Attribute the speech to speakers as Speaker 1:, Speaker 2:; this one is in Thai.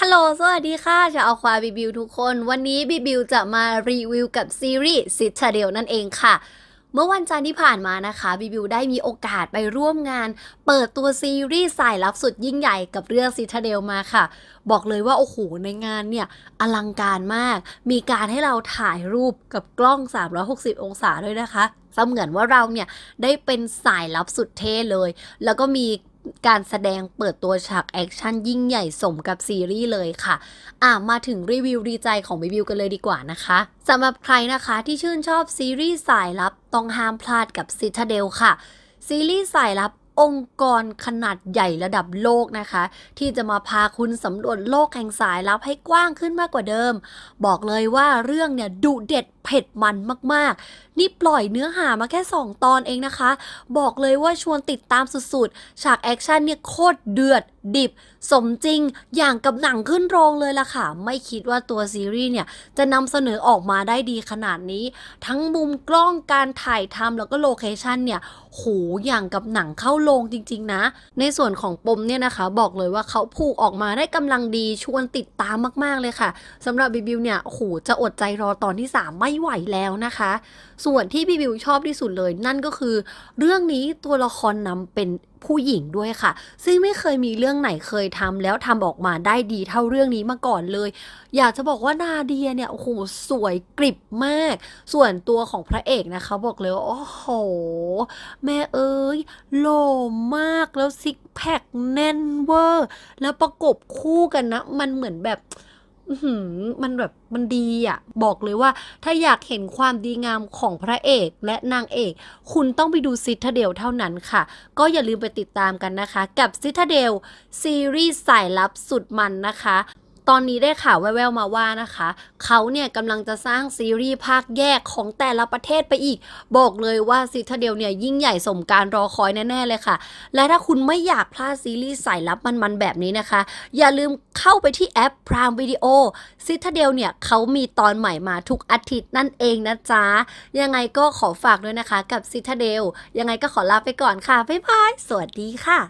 Speaker 1: ฮัลโหล สวัสดีค่ะชาวควาบีบิวทุกคน วันนี้บีบิวจะมารีวิวกับซีรีส์ซิทเดลนั่นเองค่ะ เมื่อวันจันทร์ที่ผ่านมานะคะบีบิวได้มีโอกาสไปร่วมงาน เปิดตัวซีรีส์สายลับสุดยิ่งใหญ่กับเรื่องซิทเดลมาค่ะ บอกเลยว่า โอ้โห ในงานเนี่ย อลังการมาก มีการให้เราถ่ายรูปกับกล้อง 360 องศาด้วยนะคะเสมือนว่าเราเนี่ยได้เป็นสายลับสุดเท่เลย แล้วก็มี การแสดงเปิดตัวฉากแอคชั่นยิ่งใหญ่สมกับซีรีส์เลยค่ะ อะมาถึงรีวิวดีใจของรีวิวกันเลยดีกว่านะคะสำหรับใครนะคะที่ชื่นชอบซีรีส์สายลับต้องห้ามพลาดกับ Citadel ค่ะ ซีรีส์สายลับองค์กรขนาดใหญ่ระดับโลกนะคะ ที่จะมาพาคุณสำรวจโลกแห่งสายลับให้กว้างขึ้นมากกว่าเดิม บอกเลยว่าเรื่องเนี่ยดุเด็ด เผ็ดมันมากๆ นี่ปล่อยเนื้อหามาแค่ 2 ตอนเองนะคะ บอกเลยว่าชวนติดตามสุดๆ ฉากแอคชั่นเนี่ยโคตรเดือดดิบ สมจริงอย่างกับหนังขึ้นโรงเลยล่ะค่ะ ไม่คิดว่าตัวซีรีส์เนี่ยจะนำเสนอออกมาได้ดีขนาดนี้ ทั้งมุมกล้องการถ่ายทำแล้วก็โลเคชันเนี่ยโหอย่างกับหนังเข้าโรงจริง ๆ นะ ในส่วนของปมเนี่ยนะคะ บอกเลยว่าเขาผูกออกมาได้กำลังดีชวนติดตามมาก ๆเลยค่ะสำหรับบิบิวเนี่ยโอ้โหจะอดใจรอตอนที่ 3 ไม่ไหวแล้วนะคะ ส่วนที่บิบิวชอบที่สุดเลย นั่นก็คือ เรื่องนี้ตัวละครนำเป็นผู้หญิงด้วยค่ะ ซึ่งไม่เคยมีเรื่องไหนเคยทำแล้วทำออกมาได้ดีเท่าเรื่องนี้มาก่อนเลย อยากจะบอกว่านาเดียเนี่ยโอ้โหสวยกริบมาก ส่วนตัวของพระเอกนะคะ บอกเลยว่าโอ้โห แม่เอ้ยหล่อมากแล้วซิกแพคแน่นเวอร์ แล้วประกบคู่กันนะ มันเหมือนแบบ มันแบบมันดีอะ่ะบอกเลยว่าถ้าอยากเห็นความดีงามของพระเอกและนางเอก คุณต้องไปดูซิทเดลเท่านั้นค่ะ ก็อย่าลืมไปติดตามกันนะคะ กับซิทเดลซีรีส์สายลับสุดมันนะคะ ตอนนี้ได้ข่าวแว่วๆมาว่านะคะ เขาเนี่ยกำลังจะสร้างซีรีส์ภาคแยกของแต่ละประเทศไปอีก บอกเลยว่าซิทเดลเนี่ยยิ่งใหญ่สมการรอคอยแน่ๆเลยค่ะ และถ้าคุณไม่อยากพลาดซีรีส์สายลับมันๆแบบนี้นะคะ อย่าลืมเข้าไปที่แอป Prime Video Citadel เนี่ยเขามีตอนใหม่มาทุกอาทิตย์นั่นเองนะจ๊ะ ยังไงก็ขอฝากด้วยนะคะกับ Citadel ยังไงก็ขอลาไปก่อนค่ะ บ๊ายบาย สวัสดีค่ะ